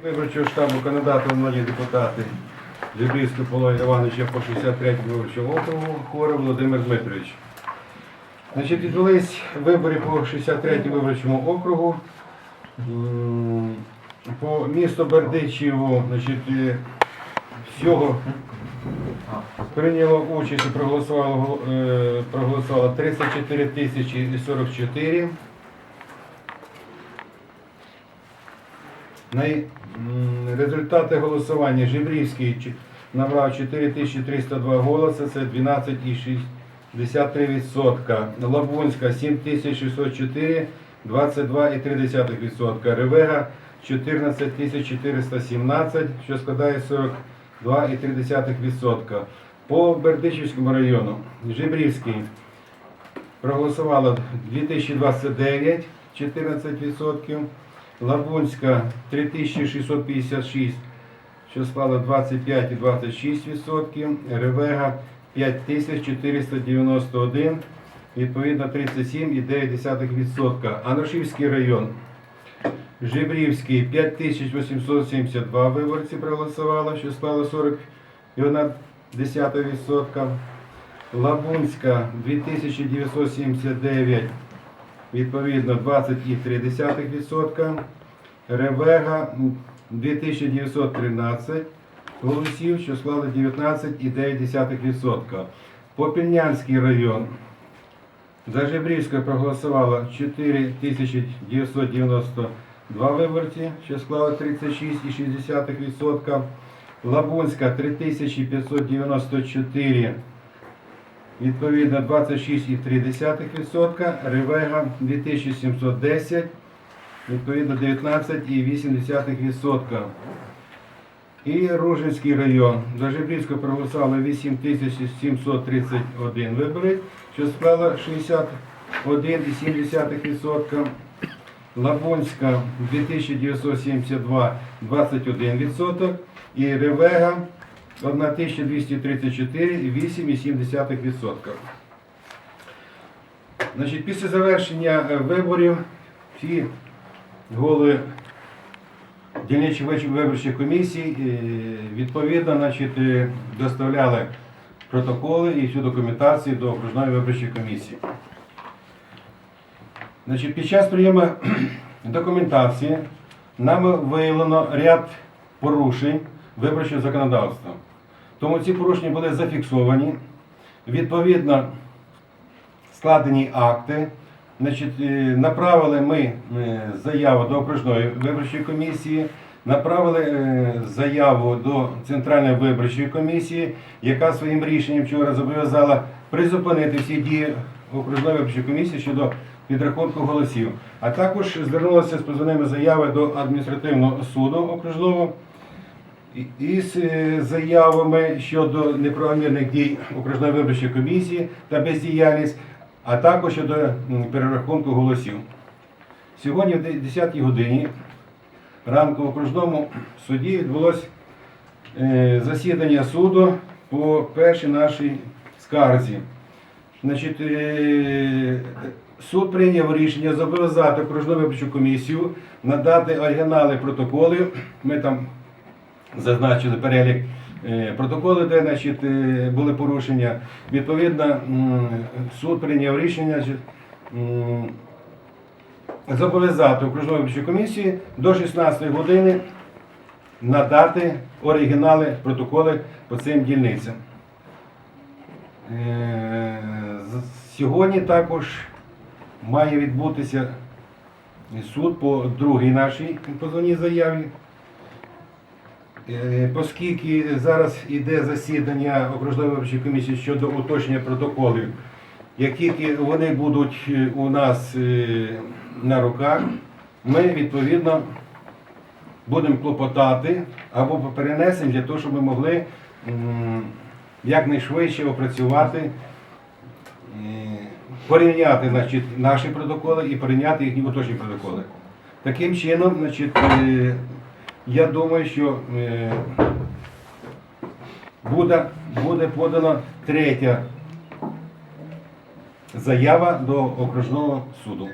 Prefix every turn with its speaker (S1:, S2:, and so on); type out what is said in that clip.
S1: Виборчого штабу кандидата в народні депутати Жибрівського Павла Івановича по 63 виборчому округу Хора Володимир Дмитрович. Значить, відбулись вибори по 63 виборчому округу. По місту Бердичеву, значить, е, всього прийняло участь і проголосувало, е, проголосувало 34 тисячі 44. Най... Результати голосування Жибрівський набрав 4302 голоси, це 12,63%. Лабунська 7604, 22,3%. Ревега 14417, що складає 42,3%. По Бердичівському району Жибрівський проголосувало 2029, 14%. Лабунська 3656, що склало 25,26%. Ревега 5491, відповідно 37,9%. Анушівський район. Жибрівський 5872 виборці проголосувало, що склало 41,1%. Лабунська 2979, відповідно 20,3%. Ревега 2913 голосів, що склали 19,9%. Попільнянський район. За Жебрівською проголосувало 4992 виборці, що склали 36,6%. Лабунська 3594, відповідно 26,3%. Ревега 2710, відповідно 19,8%. І Ружинський район. За Жебрівською проголосувало 8731 виборець, що склало 61,7%. Лабунська 2972 21%. І Ревега 1234 8,7%. Значить, після завершення е, виборів всі голови дільничі виборчих комісій е, відповідно значить, е, доставляли протоколи і всю документацію до окружної виборчої комісії. Значить, під час прийому документації нами виявлено ряд порушень виборчого законодавства. Тому ці порушення були зафіксовані. Відповідно, складені акти. Значить, е, направили ми е, заяву до окружної виборчої комісії, направили е, заяву до Центральної виборчої комісії, яка своїм рішенням вчора зобов'язала призупинити всі дії окружної виборчої комісії щодо підрахунку голосів. А також звернулася з позовними заяви до адміністративного суду окружного із е, заявами щодо неправомірних дій окружної виборчої комісії та бездіяльність, а також щодо перерахунку голосів. Сьогодні в 10-й годині ранку в окружному суді відбулось е, засідання суду по першій нашій скарзі. Значить, е, суд прийняв рішення зобов'язати окружну виборчу комісію надати оригінали протоколів. Ми там зазначили перелік е, де значить, е, були порушення. Відповідно, суд прийняв рішення зобов'язати окружну виборчу комісію до 16 години надати оригінали протоколи по цим дільницям. Е, Сьогодні також має відбутися суд по другій нашій позовній заяві. Е, Оскільки зараз йде засідання окружної виборчої комісії щодо уточнення протоколів, як тільки вони будуть е, у нас е, на руках, ми відповідно будемо клопотати або перенесемо для того, щоб ми могли якнайшвидше опрацювати, порівняти значить, наші протоколи і порівняти їхні уточні протоколи. Таким чином, значить, я думаю, що е, буде, буде подана третя заява до окружного суду.